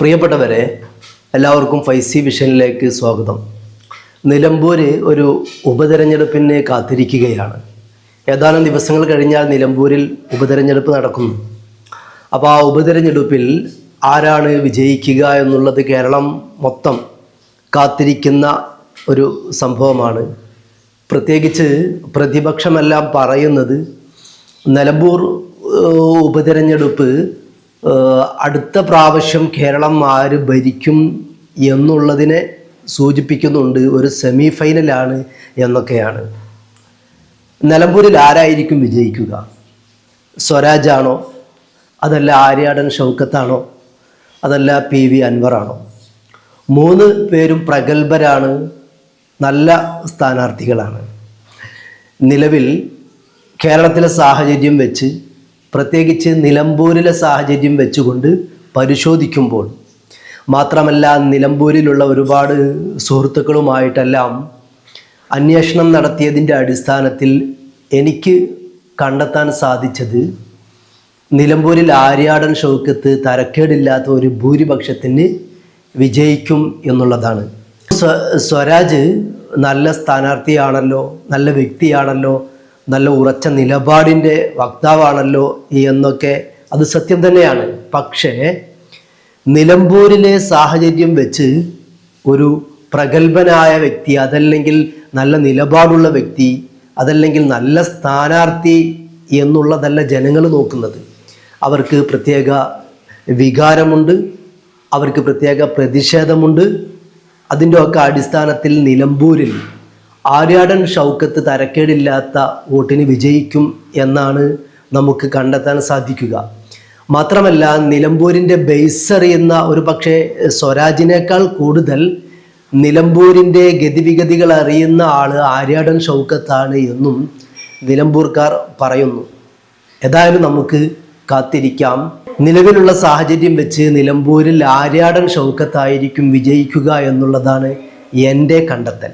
പ്രിയപ്പെട്ടവരെ എല്ലാവർക്കും ഫൈസി വിഷനിലേക്ക് സ്വാഗതം. നിലമ്പൂര് ഒരു ഉപതെരഞ്ഞെടുപ്പിന് കാത്തിരിക്കുകയാണ്. ഏതാനും ദിവസങ്ങൾ കഴിഞ്ഞാൽ നിലമ്പൂരിൽ ഉപതെരഞ്ഞെടുപ്പ് നടക്കുന്നു. അപ്പോൾ ആ ഉപതെരഞ്ഞെടുപ്പിൽ ആരാണ് വിജയിക്കുക എന്നുള്ളത് കേരളം മൊത്തം കാത്തിരിക്കുന്ന ഒരു സംഭവമാണ്. പ്രത്യേകിച്ച് പ്രതിപക്ഷമെല്ലാം പറയുന്നത് നിലമ്പൂർ ഉപതെരഞ്ഞെടുപ്പ് അടുത്ത പ്രാവശ്യം കേരളം ആര് ഭരിക്കും എന്നുള്ളതിനെ സൂചിപ്പിക്കുന്നുണ്ട്. ഒരു സെമി ഫൈനലാണ് എന്നൊക്കെയാണ്. നിലമ്പൂരിൽ ആരായിരിക്കും വിജയിക്കുക? സ്വരാജാണോ? അതല്ല ആര്യാടൻ ഷൗക്കത്താണോ? അതല്ല പി വി അൻവറാണോ? മൂന്ന് പേരും പ്രഗത്ഭരാണ് നല്ല സ്ഥാനാർത്ഥികളാണ്. നിലവിൽ കേരളത്തിലെ സാഹചര്യം വെച്ച് പ്രത്യേകിച്ച് നിലമ്പൂരിലെ സാഹചര്യം വെച്ചുകൊണ്ട് പരിശോധിക്കുമ്പോൾ മാത്രമല്ല നിലമ്പൂരിലുള്ള ഒരുപാട് സുഹൃത്തുക്കളുമായിട്ടെല്ലാം അന്വേഷണം നടത്തിയതിന്റെ അടിസ്ഥാനത്തിൽ എനിക്ക് കണ്ടെത്താൻ സാധിച്ചത് നിലമ്പൂരിൽ ആര്യാടൻ ഷൗക്കത്ത് തരക്കേടില്ലാത്ത ഒരു ഭൂരിപക്ഷത്തിന് വിജയിക്കും എന്നുള്ളതാണ്. സ്വ- സ്വരാജ് നല്ല സ്ഥാനാർത്ഥിയാണല്ലോ നല്ല വ്യക്തിയാണല്ലോ നല്ല ഉറച്ച നിലപാടിന്റെ വക്താവാണല്ലോ എന്നൊക്കെ അത് സത്യം തന്നെയാണ്. പക്ഷേ നിലമ്പൂരിലെ സാഹചര്യം വെച്ച് ഒരു പ്രഗത്ഭനായ വ്യക്തി അതല്ലെങ്കിൽ നല്ല നിലപാടുള്ള വ്യക്തി അതല്ലെങ്കിൽ നല്ല സ്ഥാനാർത്ഥി എന്നുള്ളതല്ല ജനങ്ങൾ നോക്കുന്നത്. അവർക്ക് പ്രത്യേക വികാരമുണ്ട് അവർക്ക് പ്രത്യേക പ്രതിഷേധമുണ്ട്. അതിന്റെ ഒക്കെ അടിസ്ഥാനത്തിൽ നിലമ്പൂരിൽ ആര്യാടൻ ഷൗക്കത്ത് തരക്കേടില്ലാത്ത വോട്ടിന് വിജയിക്കും എന്നാണ് നമുക്ക് കണ്ടെത്താൻ സാധിക്കുക. മാത്രമല്ല നിലമ്പൂരിന്റെ ബേസ് അറിയുന്ന ഒരു പക്ഷേ സ്വരാജിനേക്കാൾ കൂടുതൽ നിലമ്പൂരിന്റെ ഗതിവിഗതികൾ അറിയുന്ന ആൾ ആര്യാടൻ ഷൗക്കത്താണ് എന്നും നിലമ്പൂർക്കാർ പറയുന്നു. ഏതായാലും നമുക്ക് കാത്തിരിക്കാം. നിലവിലുള്ള സാഹചര്യം വെച്ച് നിലമ്പൂരിൽ ആര്യാടൻ ഷൗക്കത്തായിരിക്കും വിജയിക്കുക എന്നുള്ളതാണ് എന്റെ കണ്ടെത്തൽ.